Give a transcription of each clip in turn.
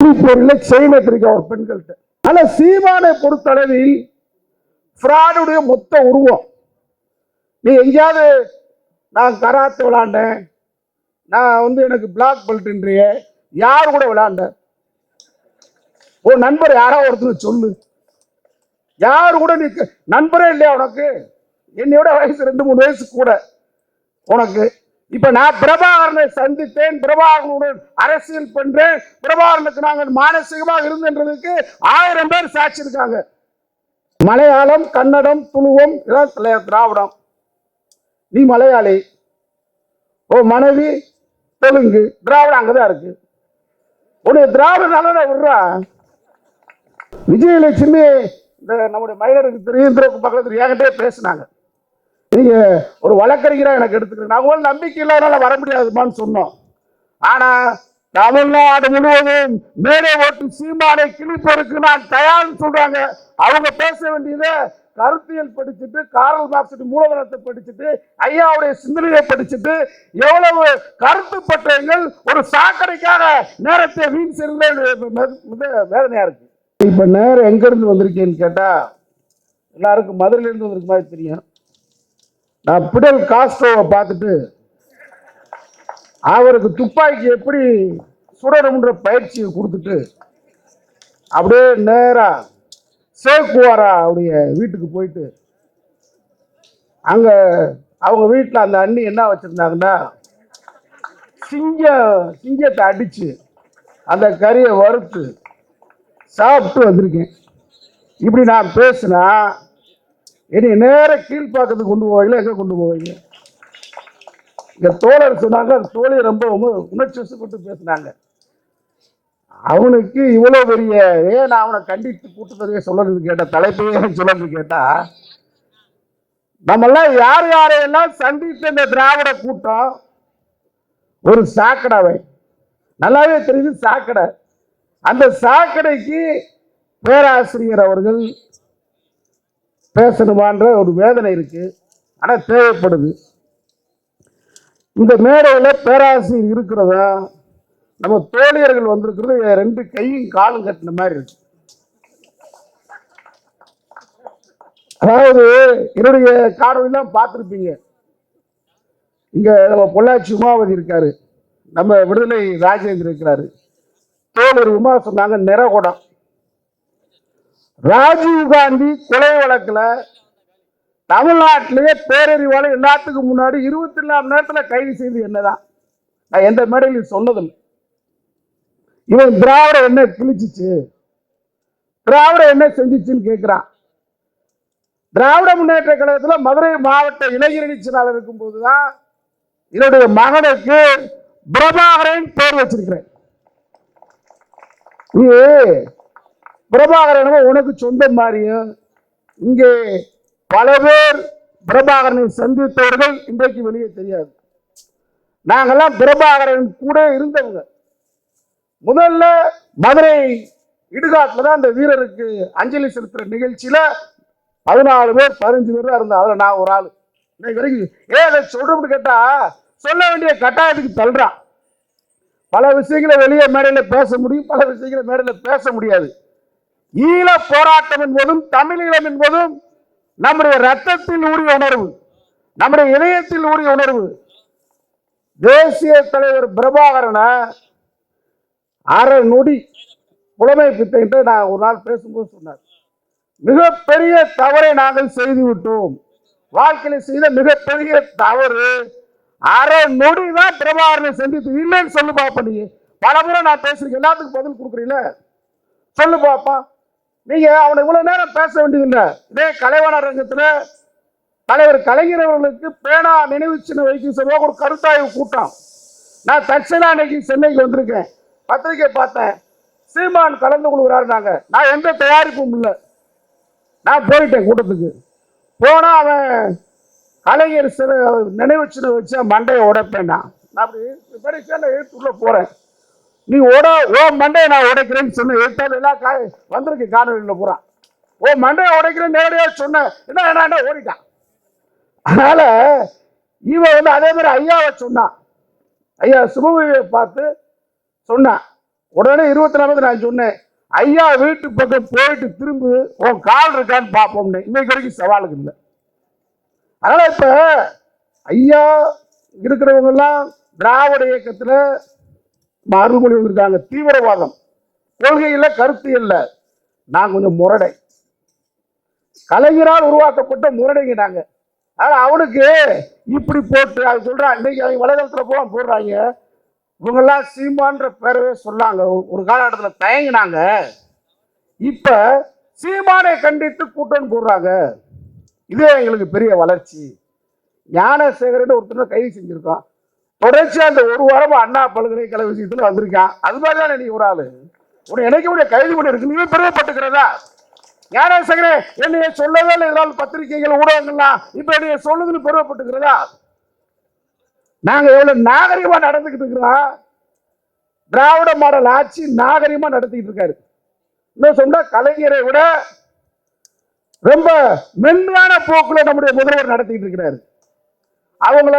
பொருளில் செயின் எடுத்திருக்க ஒரு பெண்கள்கிட்ட. ஆனால் சீமானை பொறுத்தளவில் ஃப்ராடுடைய மொத்த உருவம். நீ எங்கேயாவது நான் கராத்து விளாண்டேன் நான் வந்து எனக்கு பிளாக் பெல்ட்ன்றிய யார் கூட விளாண்ட? ஓ நண்பர் யாரோ ஒருத்தர் சொல்லு. யார் கூட நீ நண்பரே இல்லையா உனக்கு? என்னையோட வயசு ரெண்டு மூணு வயசு கூட உனக்கு. இப்ப நான் பிரபாகரனை சந்தித்தேன் பிரபாகரனுடன் அரசியல் பண்றேன். பிரபாகரனுக்கு நாங்கள் மானசீகமாக இருந்ததுக்கு ஆயிரம் பேர் சாட்சி இருக்காங்க. மலையாளம் கன்னடம் துளுவம் திராவிடம். நீ மலையாளி. ஓ மனைவி தெலுங்கு திராவிடம் அங்கதான் இருக்கு. உன்னுடைய திராவிட நல்லதா விடுறா. விஜயலட்சுமி இந்த நம்முடைய மயிலருக்கு தெரியும் பக்கத்தில் என்கிட்டே பேசினாங்க. நீங்க ஒரு வழக்கறிஞரா எனக்கு எடுத்துக்கிறேன் நான் உங்களுக்கு நம்பிக்கை இல்லாதனால வர முடியாதுமான்னு சொன்னோம். ஆனா தமிழ்நாடு முழுவதும் மேலே ஓட்டு சீமானை கிழிப்பதற்கு நான் தயார்னு சொல்றாங்க. அவங்க பேச வேண்டியதை கருத்தியல் படிச்சுட்டு காரல் மார்க்ஸ் மூலதனத்தை படிச்சுட்டு ஐயாவுடைய சிந்தனையை படிச்சுட்டு எவ்வளவு கருத்து பட்டயங்கள் ஒரு சாக்கடைக்காக நேரத்தை வீண் செய்யறது வேதனையா இருக்கு. இப்ப நேரம் எங்க இருந்து வந்திருக்கேன்னு கேட்டா எல்லாருக்கும் மதுரையில இருந்து வந்திருக்க மாதிரி தெரியும். நான் பிடல் காஸ்ட்ரோவை பார்த்துட்டு அவருக்கு துப்பாக்கி எப்படி சுடணும்ன்ற பயிற்சியை கொடுத்துட்டு அப்படியே நேராக சேக்குவாரா அவருடைய வீட்டுக்கு போயிட்டு அங்கே அவங்க வீட்டில் அந்த அண்ணி என்ன வச்சுருந்தாங்கன்னா சிங்கம் சிங்கத்தை அடித்து அந்த கறியை வறுத்து சாப்பிட்டு வந்திருக்கேன். இப்படி நான் பேசினா என்னை நேர கீழ்ப்பாக்கத்துக்கு கொண்டு போவீங்களா? எங்கே கொண்டு போவீங்க? இங்க தோழர் சொன்னாங்க அந்த தோழி ரொம்ப உணர்ச்சி கொண்டு பேசினாங்க. அவனுக்கு இவ்வளோ பெரிய ஏன் நான் அவனை கண்டித்து கூட்டத்தொகையை சொல்லணும்னு கேட்ட தலைப்பையே சொல்லணும்னு கேட்டா நம்மெல்லாம் யார் யாரையெல்லாம் சந்தித்த இந்த திராவிட கூட்டம் ஒரு சாக்கடை. நல்லாவே தெரியுது சாக்கடை. அந்த சாக்கடைக்கு பேராசிரியர் அவர்கள் பேசணுமான்ற ஒரு வேதனை இருக்கு. ஆனால் தேவைப்படுது. இந்த மேடையில் பேராசிரியர் இருக்கிறதா நம்ம தோழியர்கள் வந்திருக்கிறது ரெண்டு கையும் காலும் கட்டின மாதிரி இருக்கு. அதாவது என்னுடைய காணொலிலாம் பார்த்துருப்பீங்க. இங்க நம்ம பொள்ளாச்சி உமாவதி இருக்காரு. நம்ம விடுதலை ராஜேந்திரன் இருக்கிறாரு. தோழர் உமா சொன்னாங்க நிறகுடம். ராஜீவ் காந்தி கொலை வழக்கில் தமிழ்நாட்டிலேயே பேரறிவாளர் எல்லாத்துக்கும் முன்னாடி இருபத்தி நாலு நேரத்தில் கைது செய்து என்னதான்? நான் எந்த மேடையிலும் சொன்னதில்லை. இவன் திராவிட என்ன கிழிச்சிச்சு? திராவிட என்ன செஞ்சிச்சுன்னு கேட்குறான் திராவிட முன்னேற்ற கழகத்தில் மதுரை மாவட்ட இளைஞரணி செயலாளர் இருக்கும்போது தான் என்னுடைய மகனுக்கு பிரபாகரன் பேர் வச்சிருக்கிறேன். பிரபாகரன் உனக்கு சொந்தம் மாதிரியும் இங்கே பல பேர் பிரபாகரனை சந்தித்தவர்கள் இன்றைக்கு வெளியே தெரியாது. நாங்கள்லாம் பிரபாகரன் கூட இருந்தவங்க. முதல்ல மதுரை இடுகாட்டில் தான் அந்த வீரருக்கு அஞ்சலி செலுத்துற நிகழ்ச்சியில் பதினாலு பேர் பதினஞ்சு பேர் தான் இருந்தா அதில் நான் ஒரு ஆள். இன்னைக்கு வரைக்கும் ஏன் அதை சொல்றோம்னு கேட்டால் சொல்ல வேண்டிய கட்டாயத்துக்கு தள்ளுறான். பல விஷயங்களை வெளியே மேடையில் பேச முடியும் பல விஷயங்களை மேடையில் பேச முடியாது. ஈழ போராட்டம் என்பதும் தமிழீழம் என்பதும் நம்முடைய ரத்தத்தில் ஊறிய உணர்வு. நம்முடைய இதயத்தில் ஊறிய உணர்வு. தேசிய தலைவர் பிரபாகரனை அரை நொடி புலமை பித்தைன்ட்டு நான் ஒரு நாள் பேசும்போது சொன்னார். மிகப்பெரிய தவறை நாங்கள் செய்து விட்டோம் வாழ்க்கையில் செய்த மிகப்பெரிய தவறு அரை நொடி தான் பிரபாகரனை சந்தித்து. இல்லைன்னு சொல்லு பாப்பா நீ. பல முறை நான் பேசுறேன் எல்லாத்துக்கும் பதில் கொடுக்குறீங்களே சொல்லு பாப்பா. நீங்க அவனை இவ்வளவு நேரம் பேச வேண்டியதில்லை. இதே கலைவாணர் ரங்கத்துல தலைவர் கலைஞர் அவர்களுக்கு பேனா நினைவு சின்ன வைக்கும் சொல்லுவாங்க ஒரு கருத்தாய்வு கூட்டம். நான் தற்செயலா அன்னைக்கு சென்னைக்கு வந்திருக்கேன். பத்திரிக்கை பார்த்தேன். சீமான் கலந்து கொள்கிறாருனாங்க நான் எந்த தயாரிப்பும் இல்லை. நான் போயிட்டேன் கூட்டத்துக்கு. போனால் அவன் கலைஞர் சிறு நினைவு சின்ன வச்சு மண்டையை உடைப்பேன் நான். நான் அப்படி இப்படி சேர்ந்த எழுத்து போறேன். நீ உட ஓ மண்டையை நான் உடைக்கிறேன்னு சொன்ன எழுத்தாலும் எல்லாம் கா வந்திருக்கு காணொலியில் பூரா. ஓ மண்டையை உடைக்கிறேன் நேரடியாக சொன்னேன் என்ன என்ன ஓடிட்டான். அதனால் இவன் வந்து அதே மாதிரி ஐயாவை சொன்னான் ஐயா சுபவியை பார்த்து சொன்னான் உடனே இருபத்தி நாலாவது நான் சொன்னேன் ஐயா வீட்டு பக்கம் போயிட்டு திரும்பி உன் கால் இருக்கான்னு பார்ப்போம்னு. இன்னைக்கு வரைக்கும் சவாலுக்கு இல்லை. அதனால் இப்போ ஐயா இருக்கிறவங்க எல்லாம் திராவிட இயக்கத்தில் அருள்மொழி வந்திருக்காங்க. தீவிரவாதம். கொள்கையில கருத்து இல்லை. நான் கொஞ்சம் முரடை. கலைஞரால் உருவாக்கப்பட்ட முரடைங்க நாங்க ஆனா அவனுக்கு இப்படி போட்டு அது சொல்றான் இன்னைக்கு அவங்க வலைதளத்துல போக போடுறாங்க. இவங்கெல்லாம் சீமான்ற பேரவே சொன்னாங்க. ஒரு- காலகட்டத்தில் தயங்கினாங்க. இப்ப சீமானை கண்டித்து கூட்டம் போடுறாங்க. இதே எங்களுக்கு பெரிய வளர்ச்சி. ஞானசேகரன் ஒருத்தர் கைது செஞ்சிருக்கான். தொடர்ச்சியா அந்த ஒரு வாரமா அண்ணா பல்கலைக்கழக விஷயத்துல வந்திருக்கான் அது மாதிரி தான் நீ ஒரு ஆளு. உன்னை இணைக்கக்கூடிய கைது பண்ணி இருக்கு. நீ பெருமைப்பட்டுக்கிறதா ஞானசேகரே என்னைய சொல்லவே இல்லை. இதனால் பத்திரிகைகள் ஊடகங்கள்லாம் இப்ப என்னைய சொல்லுதுன்னு பெருமைப்பட்டுக்கிறதா நாங்க எவ்வளவு நாகரிகமா நடந்துகிட்டு இருக்கிறோம். திராவிட மாடல் ஆட்சி நாகரிகமா நடத்திட்டு இருக்காரு. இன்னும் சொன்னா கலைஞரை விட ரொம்ப மென்மையான போக்குல நம்முடைய முதல்வர் நடத்திட்டு இருக்கிறாரு. அவங்கள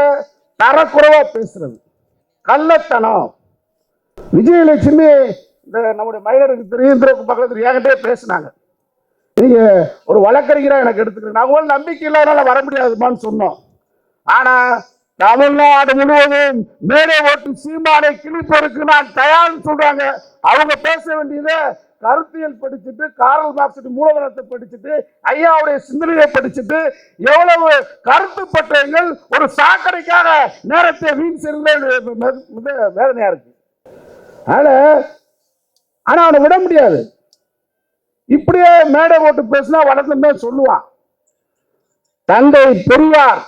தரக்குறைவா பேசுறது. கள்ளத்தனம். விஜயலட்சுமி இந்த நம்முடைய மயிலருக்கு தெரியும் பக்கத்தில் என்கிட்டே பேசினாங்க. நீங்க ஒரு வழக்கறிஞராக எனக்கு எடுத்துக்கிறேன் நான் ஒரு நம்பிக்கை இல்லாதனால வர முடியாதுமான்னு சொன்னோம். ஆனா தமிழ்நாடு முழுவதும் மேலே ஓட்டு சீமானை கிழிப்பதற்கு நான் தயார்னு சொல்றாங்க. அவங்க பேச வேண்டியதை கருத்தியல் படிச்சுட்டு காரல் மார்க்சின் மூலதனத்தை படிச்சுட்டு ஐயாவுடைய சிந்தனையை படிச்சுட்டு எவ்வளவு கருத்து பட்டயங்கள் ஒரு சாக்கடைக்காக நேரத்தை வீண் செய்யறது வேதனையா இருக்கு. அதனால ஆனா அவனை விட முடியாது. இப்படியே மேடை போட்டு பேசினா வளர்ந்தமே சொல்லுவான் தந்தை பெரியார்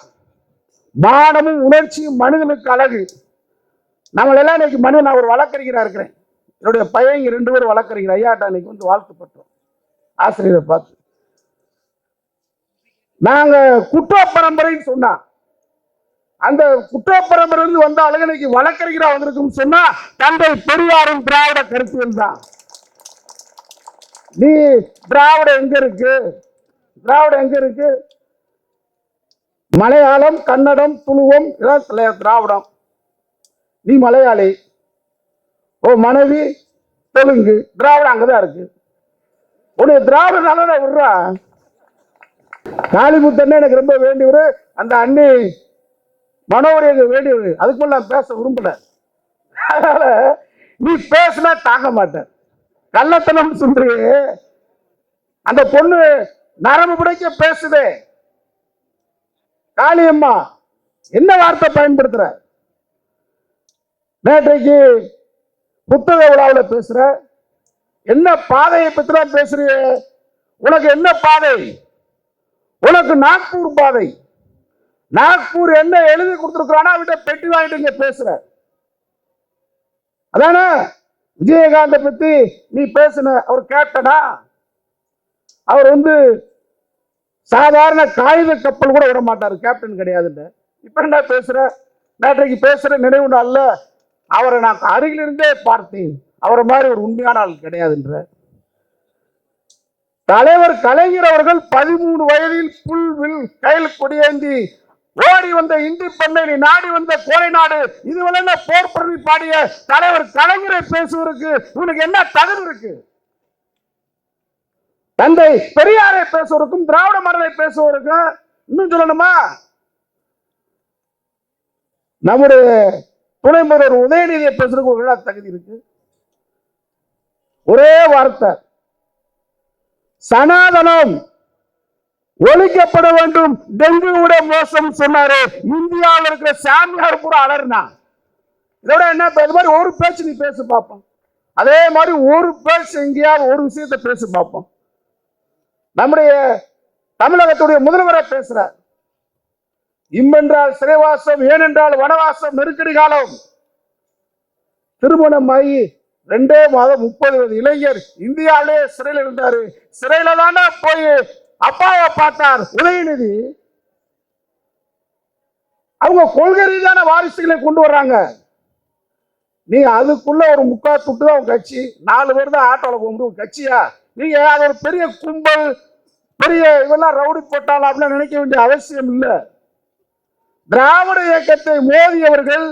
மானமும் உணர்ச்சியும் மனிதனுக்கு அழகு. நம்மளெல்லாம் இன்னைக்கு மனிதன் நான் ஒரு வழக்கறிஞரா இருக்கிறேன். என்னுடைய பையன் ரெண்டு பேரும் வழக்கறிஞர் ஐயாட்டா அன்னைக்கு வந்து வாழ்த்துப்பட்டோம். ஆசிரியரை பார்த்து. நாங்க குற்ற பரம்பரைன்னு சொன்னா அந்த குற்ற பரம்பரை வந்த அழகனைக்கு வழக்கறிஞரா வந்திருக்குன்னு சொன்னா தந்தை பெரியாரும் திராவிட கருத்தியல் தான். நீ திராவிட எங்க இருக்கு? திராவிட எங்க இருக்கு? மலையாளம் கன்னடம் துளுவம் இதான் திராவிடம். நீ மலையாளி. ஓ மனைவி தெலுங்கு திராவிடம் அங்கதான் இருக்கு. உன்னை திராவிட நல்ல விடுறா. காளிமுத்தன்னு எனக்கு ரொம்ப வேண்டியவர். அந்த அண்ணி மனோவர் எனக்கு வேண்டியவர். அதுக்குள்ள நான் பேச விரும்பல. அதனால நீ பேசினா தாங்க மாட்டேன். கள்ளத்தனம் சொல்றியே அந்த பொண்ணு நரம்பு பிடிக்க பேசுதே. காளியம்மா என்ன வார்த்தை பயன்படுத்துற? நேற்றைக்கு புத்தக விழாவில் பேசுற? என்ன பாதையை பத்தி தான் பேசுறிய உனக்கு என்ன பாதை? உனக்கு நாக்பூர் பாதை. நாக்பூர் என்ன எழுதி கொடுத்துருக்கானா அவட்ட பெட்டி வாங்கிட்டு இங்க பேசுற. அதானே? விஜயகாந்த பத்தி நீ பேசுன அவர் கேப்டனா அவர் வந்து சாதாரண காகித கப்பல் கூட விட மாட்டார் கேப்டன் கிடையாதுல்ல இப்ப என்ன பேசுற? நேற்றைக்கு பேசுற நினைவு நாள்ல அவரை நான் அருகிலிருந்தே பார்த்தேன். அவரை மாதிரி ஒரு உண்மையான ஆள் கிடையாதுன்ற. தலைவர் கலைஞர் அவர்கள் பதிமூணு வயதில் புல்வில் கையில் கொடியேந்தி ஓடி வந்த இந்தி பெண்ணை நாடி வந்த கோலை நாடு இதுவரை போர் பண்ணி பாடிய தலைவர் கலைஞரை பேசுவதற்கு உனக்கு என்ன தகுதி இருக்கு? தந்தை பெரியாரை பேசுவதற்கும் திராவிட மரலை பேசுவதற்கும் இன்னும் சொல்லணுமா? நம்முடைய துணை முதல்வர் உதயநிதியை பேசுறதுக்கு ஒரு விழா தகுதி இருக்கு. ஒரே வார்த்தை. சனாதனம் ஒழிக்கப்பட வேண்டும். டெங்கு விட மோசம் சொன்னாரு. இந்தியாவில் இருக்கிற சாமியார் கூட அலர்னா இதோட என்ன இது மாதிரி ஒரு பேச்சு நீ பேச பார்ப்போம் அதே மாதிரி ஒரு பேச்சு எங்கேயாவது ஒரு விஷயத்தை பேசி பார்ப்போம் நம்முடைய தமிழகத்துடைய முதல்வரை பேசுறார். இம்மென்றால் சிறைவாசம் ஏனென்றால் வனவாசம் நெருக்கடி காலம். திருமணமாகி ரெண்டே மாதம் முப்பது இளைஞர் இந்தியாவிலே சிறையில் இருந்தாரு. சிறையில தானே போய் அப்பாவை பார்த்தார். உதயநிதி. அவங்க கொள்கை ரீதியான வாரிசுகளை கொண்டு வர்றாங்க. நீ அதுக்குள்ள ஒரு முக்கா துட்டு தான் உங்க கட்சி. நாலு பேர் தான் ஆட்டோல போக முடியும் கட்சியா? நீங்க அது ஒரு பெரிய கும்பல் பெரிய இதெல்லாம் ரவுடி போட்டாலும் அப்படின்னு நினைக்க வேண்டிய அவசியம் இல்லை. திராவிட இயக்கத்தை மோதியவர்கள்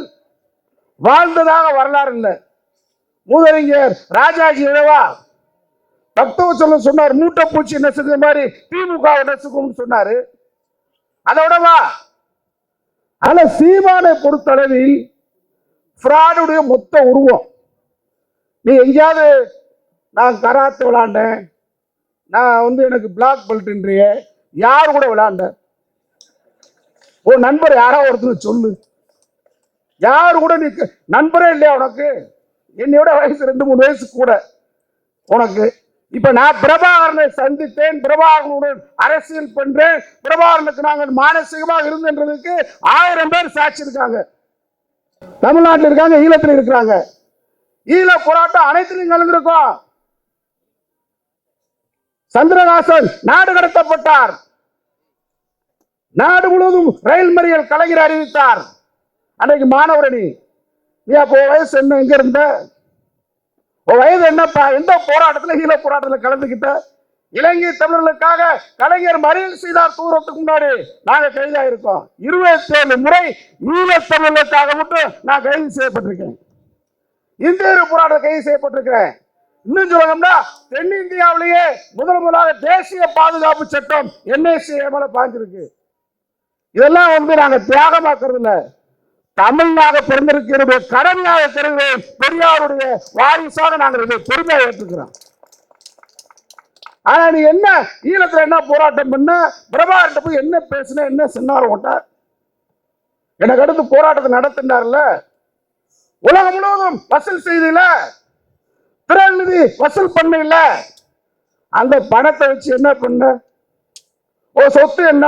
வாழ்ந்ததாக வரலாறு இல்லை. மூதறிஞர் ராஜாஜி இழவா தத்துவச்சலம் சொன்னார் மூட்டை பூச்சி நெசுக்கிற மாதிரி திமுக நெசுக்கும்னு சொன்னாரு. அதோடவா ஆனா சீமானை பொறுத்தளவில் ஃப்ராடுடைய மொத்த உருவம். நீ எங்கேயாவது நான் கராத்து விளாண்டேன் நான் வந்து எனக்கு பிளாக் பெல்ட்ன்றிய யார் கூட விளாண்டேன்? ஓ நண்பர் யாராவது ஒருத்தர் சொல்லு. யாரு கூட நீ நண்பரே இல்லையா உனக்கு? என்னையோட வயசு ரெண்டு மூணு வயசு கூட. உனக்கு. இப்ப நான் பிரபாகரனை சந்தித்தேன். பிரபாகரனுடன் அரசியல் பண்றேன். பிரபாகரனுக்கு நாங்கள் மானசீகமாக இருந்தன்றதுக்கு ஆயிரம் பேர் சாட்சி இருக்காங்க. தமிழ்நாட்டில் இருக்காங்க ஈழத்தில் இருக்கிறாங்க. ஈழ போராட்டம் அனைத்திலும் கலந்திருக்கோம். சந்திரகாசன் நாடு கடத்தப்பட்டார். நாடு முழுவதும் ரயில் மறியல் கலைஞர் அறிவித்தார். அன்றைக்கு மாணவரணி நீ அப்போ வயசு என்ன? எங்க இருந்த? வயது என்னப்பா? எந்த போராட்டத்துல ஈழ போராட்டத்துல கலந்துக்கிட்ட இலங்கை தமிழர்களுக்காக கலைஞர் மறியல் செய்தார் தூரத்துக்கு முன்னாடி. நாங்க கைதா இருக்கோம் இருபத்தி ஏழு முறை ஈழ தமிழர்களுக்காக மட்டும் நான் கைது செய்யப்பட்டிருக்கேன். இந்திய போராட்டம் கைது செய்யப்பட்டிருக்கிறேன். இன்னும் சொல்லணும்னா தென்னிந்தியாவிலேயே முதல் முதலாக தேசிய பாதுகாப்பு சட்டம் என்ஐசி மேல பாஞ்சிருக்கு. இதெல்லாம் வந்து நாங்க தியாகமாக்குறது இல்ல தமிழ்நாக பிறந்திருக்கிறது கடமையாக கருதுகிறேன் பெரியாருடைய வாரிசாக நாங்கள் இதை பெருமையாக ஏற்றுக்கிறோம். ஆனா நீ என்ன ஈழத்துல என்ன போராட்டம் பண்ண? பிரபாகர்கிட்ட போய் என்ன பேசுன? என்ன சொன்னார் உன்ட்ட எனக்கு அடுத்து போராட்டத்தை நடத்தினார்ல. உலகம் முழுவதும் வசூல் செய்தில திரள் நிதி வசூல் பண்ணல அந்த பணத்தை வச்சு என்ன பண்ண? ஒரு சொத்து என்ன?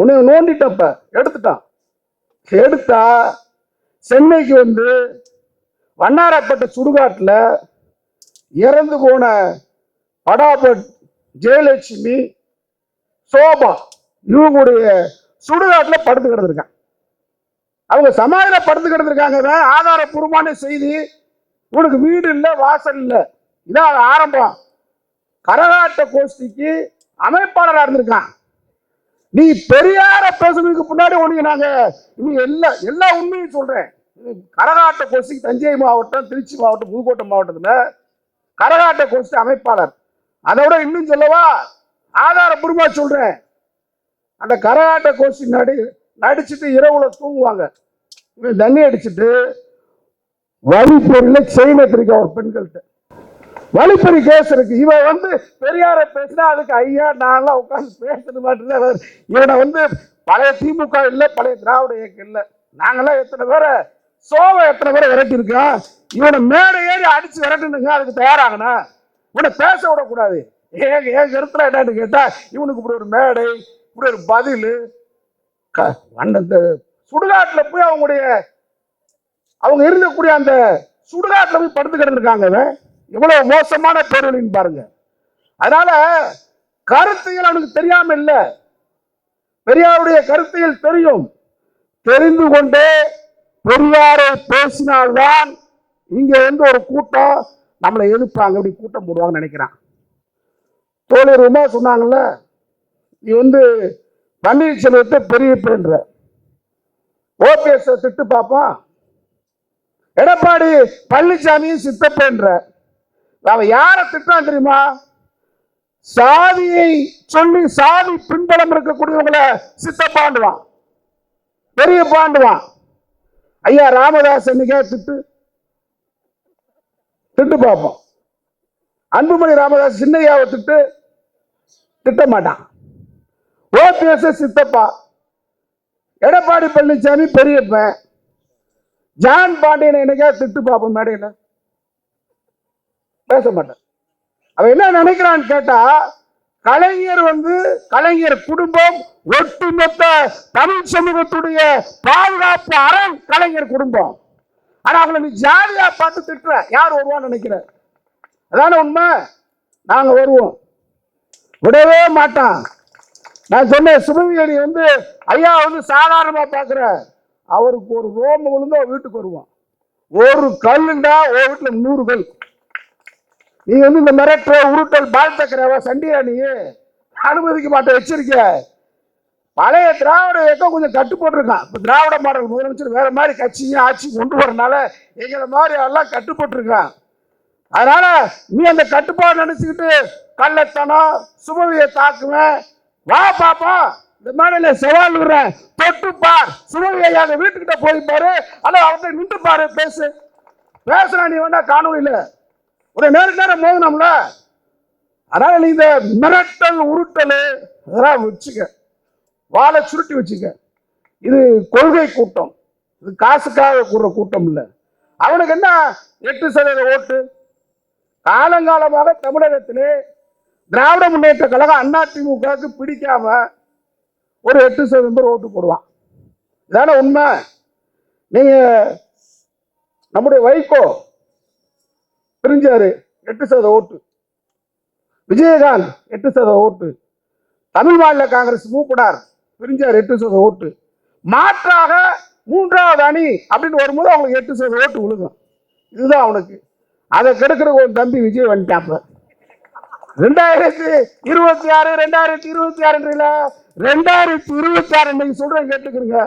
உன்னை நோண்டிட்டப்ப எடுத்துட்டான். எடுத்தா சென்னைக்கு வந்து வண்ணாரப்பட்ட சுடுகாட்டில் இறந்து போன படாபட் ஜெயலட்சுமி சோபா இவங்களுடைய சுடுகாட்டில் படுத்து கிடந்திருக்கான். அவங்க சமாதியில் படுத்து கிடந்திருக்காங்க இவன் ஆதாரப்பூர்வமான செய்தி. உனக்கு வீடு இல்லை வாசல் இல்லை. இதான் ஆரம்பம். கரகாட்ட கோஷ்டிக்கு அமைப்பாளராக இருந்திருக்கான். நீ பெரியார பேசுனதுக்கு முன்னாடி உனக்கு நாங்க இன்னும் எல்லா எல்லா உண்மையும் சொல்றேன். கரகாட்ட கொசி தஞ்சை மாவட்டம் திருச்சி மாவட்டம் புதுக்கோட்டை மாவட்டத்துல கரகாட்ட கொசி அமைப்பாளர். அதோட இன்னும் சொல்லவா? ஆதாரபூர்வமா சொல்றேன். அந்த கரகாட்ட கோஷ்டி நடி நடிச்சுட்டு இரவுல தூங்குவாங்க. தண்ணி அடிச்சுட்டு வழிப்பொருள செயின் எடுத்திருக்கா ஒரு பெண்கள்கிட்ட. வழிப்பறி கேஸ் இருக்கு. இவன் வந்து பெரியார பேசினா அதுக்கு ஐயா நான்லாம் உட்காந்து பேசுறது மாட்டேன் இவனை வந்து பழைய திமுக இல்லை பழைய திராவிட இயக்கம் இல்லை. நாங்கெல்லாம் எத்தனை பேரை சோவை எத்தனை பேரை விரட்டி இருக்கோம் இவனை மேடை ஏறி அடிச்சு விரட்டுனுங்க அதுக்கு தயாராகணும் இவனை பேச விடக்கூடாது. ஏன் ஏன் கருத்துல என்னன்னு கேட்டா இவனுக்கு இப்படி ஒரு மேடை இப்படி ஒரு பதில். அந்த சுடுகாட்டுல போய் அவங்களுடைய அவங்க இருக்கக்கூடிய அந்த சுடுகாட்டுல போய் படுத்து கிடந்திருக்காங்க எவ்வளவு மோசமான பேரொழின்னு பாருங்க. அதனால கருத்துகள் அவனுக்கு தெரியாம இல்ல. பெரியாருடைய கருத்துகள் தெரியும். தெரிந்து கொண்டே பெரியாரை பேசினால்தான் இங்க வந்து ஒரு கூட்டம் நம்மளை எதிர்ப்பாங்க. அப்படி கூட்டம் போடுவாங்கன்னு நினைக்கிறான். தோழர் உமா சொன்னாங்கல்ல? நீ வந்து பன்னீர்செல்வத்தை பெரிய பேன்ற ஓபிஎஸ் திட்டு பார்ப்பான். எடப்பாடி பழனிசாமியும் சித்தப்பேன்ற. அவன் யாரை திட்டான் தெரியுமா? சாதியை சொல்லி சாதி பின்பலம் இருக்கக்கூடியவங்கள சித்தப்பாண்டுவான். பெரிய பாண்டுவான். ஐயா ராமதாஸ் என்னைக்கா திட்டு. திட்டு பார்ப்போம். அன்புமணி ராமதாஸ் சின்னையாவை திட்டு. திட்ட மாட்டான். ஓபிஎஸ் சித்தப்பா. எடப்பாடி பழனிசாமி பெரியப்பன். ஜான் பாண்டியனை என்னைக்கா திட்டு பார்ப்போம் மேடையில். பேச மாட்டேன் அவன் என்ன நினைக்கிறான்னு கேட்டா கலைஞர் வந்து கலைஞர் குடும்பம் ஒட்டுமொத்த தமிழ் சமூகத்துடைய பாதுகாப்பு அறம் கலைஞர் குடும்பம். ஆனா அவங்களை நீ ஜாலியா பார்த்து திட்டுற. யார் வருவான்னு நினைக்கிற? அதான உண்மை? நாங்க வருவோம். விடவே மாட்டான். நான் சொன்னேன் சுபவியடி வந்து ஐயா வந்து சாதாரணமா பார்க்குற. அவருக்கு ஒரு ரோம விழுந்தா வீட்டுக்கு வருவான். ஒரு கல்லுண்டா ஒரு வீட்டுல நூறு கல். நீ வந்து இந்த மிரட்டுற உருட்டல் பால் தக்கிறவா சண்டியா நீ. அனுமதிக்க மாட்டேன் எச்சரிக்க பழைய திராவிட இயக்கம் கொஞ்சம் கட்டுப்பட்டுருக்கான் இப்போ திராவிட மாடல் முதலமைச்சர் வேற மாதிரி கட்சியும் ஆட்சி கொண்டு வரனால எங்களை மாதிரி எல்லாம் கட்டுப்பட்டுருக்கான் அதனால நீ அந்த கட்டுப்பாடு நினைச்சுக்கிட்டு கள்ளத்தனம் சுபவியை தாக்குவேன். வா பாப்பா இந்த மேடையில சவால் விடுறேன். தொட்டு பார். சுபவியை எங்க வீட்டுக்கிட்ட போய் பாரு. அல்ல அவர்கிட்ட நின்று பாரு பேசு. பேசுனா நீ வேணா காணொலியில ஒரு நேருக்கு நேரம் மோதினோம்ல? அதனால நீ இந்த மிரட்டல் உருட்டல் அதெல்லாம் வச்சுக்க. வாழை சுருட்டி வச்சுக்க. இது கொள்கை கூட்டம். இது காசுக்காக கூடுற கூட்டம் இல்லை. அவனுக்கு என்ன? எட்டு சதவீத ஓட்டு. காலங்காலமாக தமிழகத்திலே திராவிட முன்னேற்ற கழகம் அதிமுகவுக்கு பிடிக்காம ஒரு எட்டு சதவீதம் பேர் ஓட்டு போடுவான். இதான உண்மை? நீங்கள் நம்முடைய வைகோ பிரிஞ்சாரு எட்டு சதவீத ஓட்டு. விஜயகாந்த் எட்டு சதவீத ஓட்டு. தமிழ் மாநில காங்கிரஸ் மூப்படார் பிரிஞ்சார் எட்டு சதவீத ஓட்டு. மாற்றாக மூன்றாவது அணி அப்படின்னு வரும்போது அவங்களுக்கு எட்டு சதவீத ஓட்டு விழுகும். இதுதான் அவனுக்கு. அதை கெடுக்கிறதுக்கு ஒரு தம்பி விஜய் வந்துட்டாப்ப ரெண்டாயிரத்தி இருபத்தி ஆறு ரெண்டாயிரத்தி இருபத்தி ஆறுன்றீங்களா ரெண்டாயிரத்தி இருபத்தி ஆறு நீங்கள் சொல்றேன் கேட்டுக்கிறீங்க.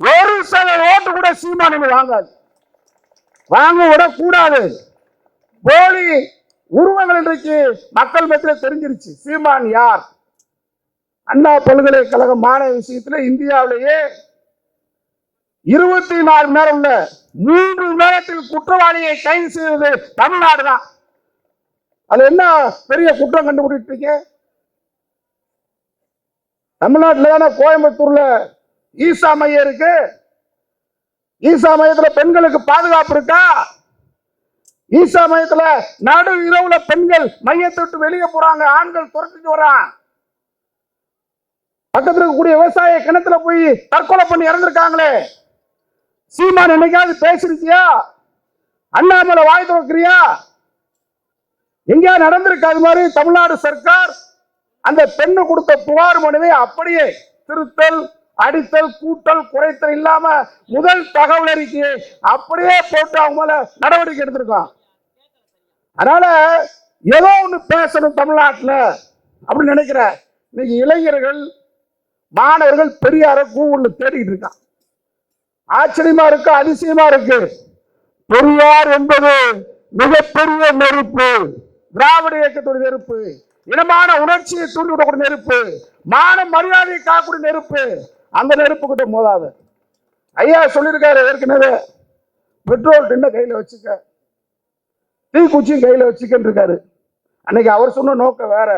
ஒரு சதவீத ஓட்டு கூட சீமானு வாங்காது. வாங்க விட கூடாது போலி உருவங்கள் இன்றைக்கு மக்கள் மத்தியில் தெரிஞ்சிருச்சு. சீமான் யார்? அண்ணா பல்கலைக்கழக மாணவ விஷயத்துல இந்தியாவிலேயே இருபத்தி நாலு மணி நேரம் உள்ள மூன்று நேரத்தில் குற்றவாளியை கைது செய்தது தமிழ்நாடு தான் அது என்ன பெரிய குற்றம் கண்டுபிடிச்சிருக்கீங்க தமிழ்நாட்டில் தானே கோயம்புத்தூர்ல ஈசா மையம் இருக்கு. ஈசா மையத்துல பெண்களுக்கு பாதுகாப்பு இருக்கா? ஈசா மையத்துல நடு இரவுல பெண்கள் மையத்தை விட்டு வெளியே போறாங்க ஆண்கள் துரத்திட்டு வரான் பக்கத்துல இருக்கக்கூடிய விவசாய கிணத்துல போய் தற்கொலை பண்ணி இறந்துருக்காங்களே. சீமான் என்னைக்காவது பேசிருக்கியா? அண்ணாமலை வாய் துவக்கிறியா எங்கேயா நடந்திருக்கு? அது மாதிரி தமிழ்நாடு சர்க்கார் அந்த பெண்ணு கொடுத்த புகார் மனுவை அப்படியே திருத்தல் அடித்தல் கூட்டல் குறைத்தல் இல்லாம முதல் தகவல் அறிக்கையை அப்படியே போட்டு அவங்க மேல நடவடிக்கை எடுத்திருக்கான். அதனால ஏதோ ஒண்ணு பேசணும் தமிழ்நாட்டுல அப்படின்னு நினைக்கிறேன் இன்னைக்கு இளைஞர்கள் மாணவர்கள் பெரியார கூகுள்ல தேடிட்டு இருக்கான். ஆச்சரியமா இருக்கு அதிசயமா இருக்கு. பெரியார் என்பது மிகப்பெரிய நெருப்பு. திராவிட இயக்கத்துடைய நெருப்பு. இனமான உணர்ச்சியை தூண்டிவிடக்கூடிய நெருப்பு. மான மரியாதையை காக்கக்கூடிய நெருப்பு. அந்த நெருப்பு கிட்ட மோதாது. ஐயா சொல்லியிருக்காரு ஏற்கனவே. பெட்ரோல் டின்ன கையில் வச்சுக்க. தீக்குச்சியும் கையில் வச்சுக்கன்னு இருக்காரு. அன்னைக்கு அவர் சொன்ன நோக்கம் வேற.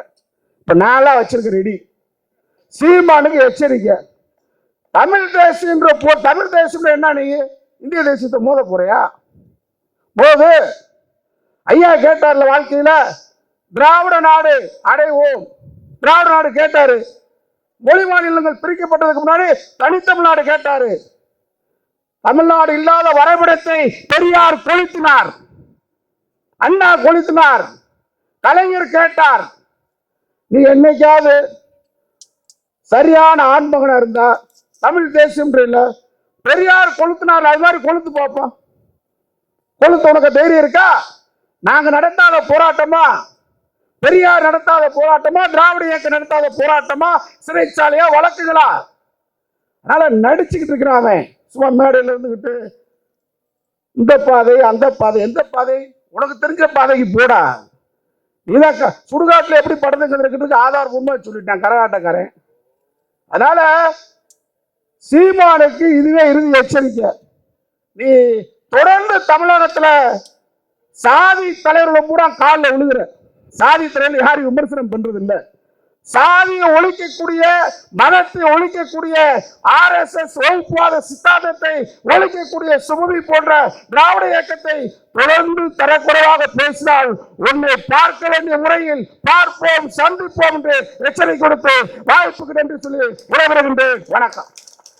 இப்போ நான்லாம் வச்சிருக்கேன் ரெடி. சீமானுக்கு எச்சரிக்கை. தமிழ் தேசியன்ற போ தமிழ் தேசம்ன்ற என்ன நீ? இந்திய தேசியத்தை மோத போறியா? போது ஐயா கேட்டார்ல வாழ்க்கையில திராவிட நாடு அடைவோம். திராவிட நாடு கேட்டாரு. மொழி மாநிலங்கள் பிரிக்கப்பட்டதுக்கு முன்னாடி தனித்தமிழ்நாடு கேட்டாரு. தமிழ்நாடு இல்லாத வரைபடத்தை பெரியார் கொளுத்தினார். அண்ணா கொளுத்தினார். கலைஞர் கேட்டார். நீ என்னைக்காவது சரியான ஆண்மகனா இருந்தா தமிழ் தேசியம் இல்லை பெரியார் கொளுத்தினார் அது மாதிரி கொளுத்து பார்ப்போம் கொளுத்து உனக்கு தைரியம் இருக்கா? நாங்க நடத்தாத போராட்டமா? பெரியார் நடத்தாத போராட்டமா திராவிட இயக்கம் நடத்தாத போராட்டமா சிறைச்சாலையா வழக்குகளா? அதனால நடிச்சுக்கிட்டு இருக்கிறான் அவன். சும்மா மேடையில் இருந்துகிட்டு இந்த பாதை அந்த பாதை எந்த பாதை? உனக்கு தெரிஞ்ச பாதைக்கு போடா. நீதான் சுடுகாட்டில் எப்படி படத்தை இருக்கிறதுக்கு ஆதார் உண்மை சொல்லிட்டான் கரகாட்டக்காரன். அதனால சீமானுக்கு இதுவே இறுதி எச்சரிக்கை. நீ தொடர்ந்து தமிழகத்துல சாதி தலைவர்களை பூரா காலில் விழுகிற. சாதி திறன் யாரும் விமர்சனம் பண்றது இல்ல சாதியை ஒழிக்கக்கூடிய மதத்தை ஒழிக்கக்கூடிய ஆர் எஸ் எஸ் வகுப்புவாத சித்தாந்தத்தை ஒழிக்கக்கூடிய சுமதி போன்ற திராவிட இயக்கத்தை தொடர்ந்து தரக்குறைவாக பேசினால் உன்னை பார்க்க வேண்டிய முறையில் பார்ப்போம் சந்திப்போம் என்று எச்சரிக்கை கொடுத்து வாய்ப்புக்கு நன்றி சொல்லி விடைபெறுகின்றேன். வணக்கம்.